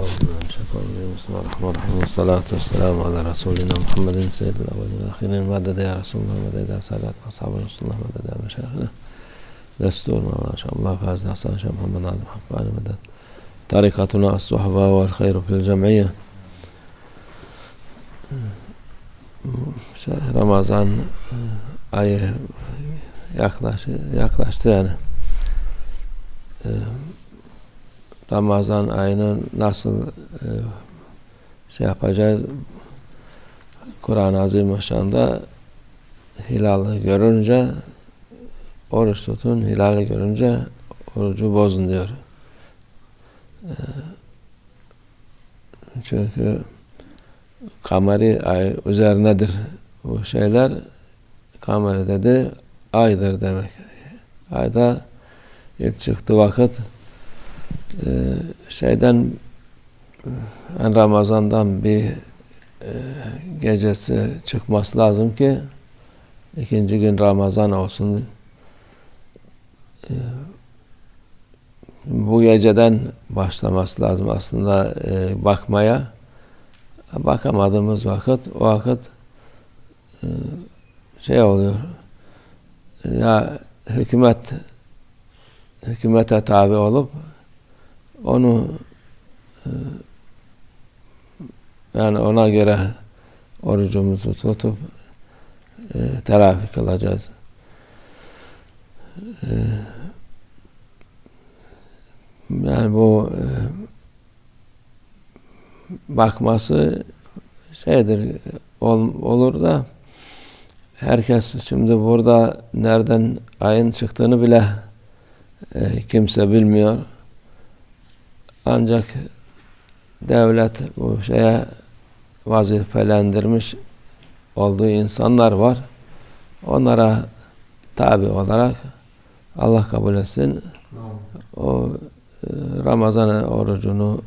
بسم الله الرحمن الرحيم والصلاة والسلام على رسولنا محمد سيد الأولين والآخرين مدد يا رسول الله مدد يا سادات أصحاب رسول الله مدد يا مشايخنا دستور مولانا شاء الله فاز حسن شيخ محمد عبد الحق مدد طريقتنا الصحبة والخير في الجمعية Ramazan ayı yaklaş, yaklaştı yani. Ramazan ayının nasıl e, şey yapacağız Kur'an-ı Azimüşşan'da hilalı görünce oruç tutun, hilali görünce orucu bozun diyor. Ee, çünkü kameri ay üzerinedir bu şeyler. Kameri dedi aydır demek. Ayda ilk çıktı vakit e, şeyden Ramazan'dan bir e, gecesi çıkması lazım ki ikinci gün Ramazan olsun. E, bu geceden başlaması lazım aslında e, bakmaya. Bakamadığımız vakit o vakit e, şey oluyor. Ya hükümet hükümete tabi olup onu e, yani ona göre orucumuzu tutup e, terafi kılacağız. E, yani bu e, bakması şeydir ol, olur da herkes şimdi burada nereden ayın çıktığını bile e, kimse bilmiyor. Ancak devlet bu şeye vazifelendirmiş olduğu insanlar var. Onlara tabi olarak Allah kabul etsin. O e, Ramazan orucunu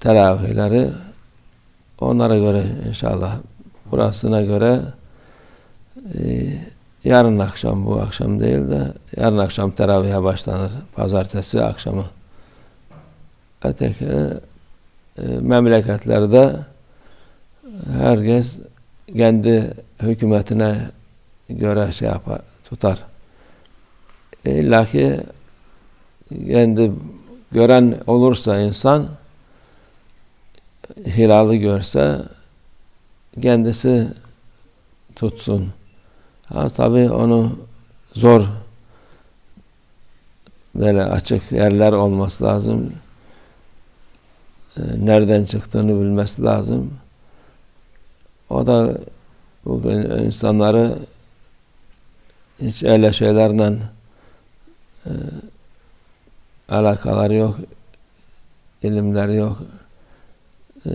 teravihleri onlara göre inşallah burasına göre e, yarın akşam bu akşam değil de yarın akşam teravihe başlanır. Pazartesi akşamı. Öteki e, memleketlerde herkes kendi hükümetine göre şey yapar, tutar. E, İlla ki kendi gören olursa insan hilali görse kendisi tutsun. Ha tabi onu zor böyle açık yerler olması lazım. Ee, nereden çıktığını bilmesi lazım. O da bugün insanları hiç öyle şeylerle e, alakaları yok, ilimleri yok. E,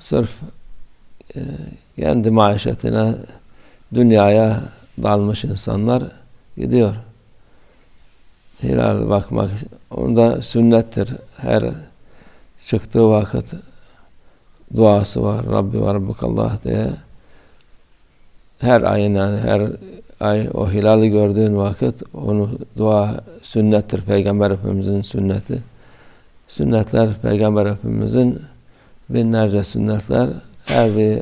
sırf e, kendi maişetine, dünyaya dalmış insanlar gidiyor. Hilal bakmak, onda sünnettir. Her çıktığı vakit duası var. Rabbi ve Rabbukallah diye. Her ayın yani her ay o hilali gördüğün vakit onu dua sünnettir. Peygamber Efendimizin sünneti. Sünnetler Peygamber Efendimizin binlerce sünnetler. Her bir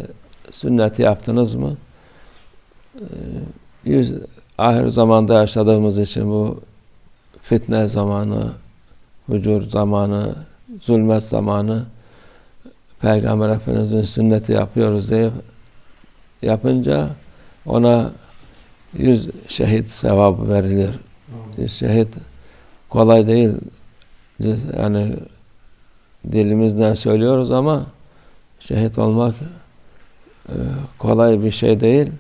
sünneti yaptınız mı? Yüz, ahir zamanda yaşadığımız için bu fitne zamanı, hücur zamanı, zulmet zamanı Peygamber Efendimiz'in sünneti yapıyoruz diye yapınca ona yüz şehit sevabı verilir. Yüz şehit kolay değil. Yani dilimizden söylüyoruz ama şehit olmak e, kolay bir şey değil.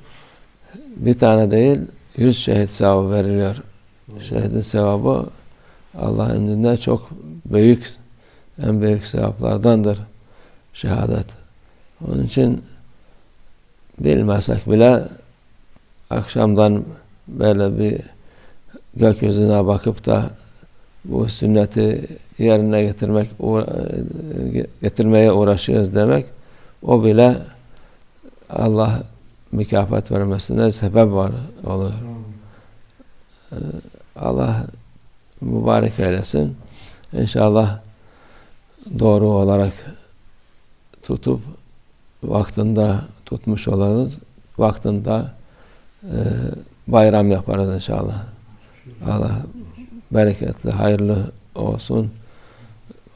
Bir tane değil, yüz şehit sevabı veriliyor. Şehidin sevabı Allah'ın indinde çok büyük, en büyük sevaplardandır şehadet. Onun için bilmesek bile akşamdan böyle bir gökyüzüne bakıp da bu sünneti yerine getirmek getirmeye uğraşıyoruz demek o bile Allah mükafat vermesine sebep var olur. Allah mübarek eylesin. İnşallah doğru olarak tutup vaktinde tutmuş oluruz. Vaktinde e, bayram yaparız inşallah. Allah bereketli, hayırlı olsun.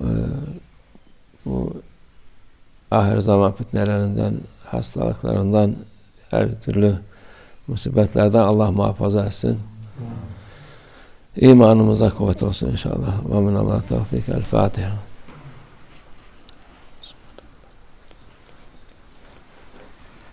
E, bu ahir zaman fitnelerinden, hastalıklarından, her türlü musibetlerden Allah muhafaza etsin. İmanımıza kuvvet olsun inşallah. Ve min Allah tevfik. El Fatiha.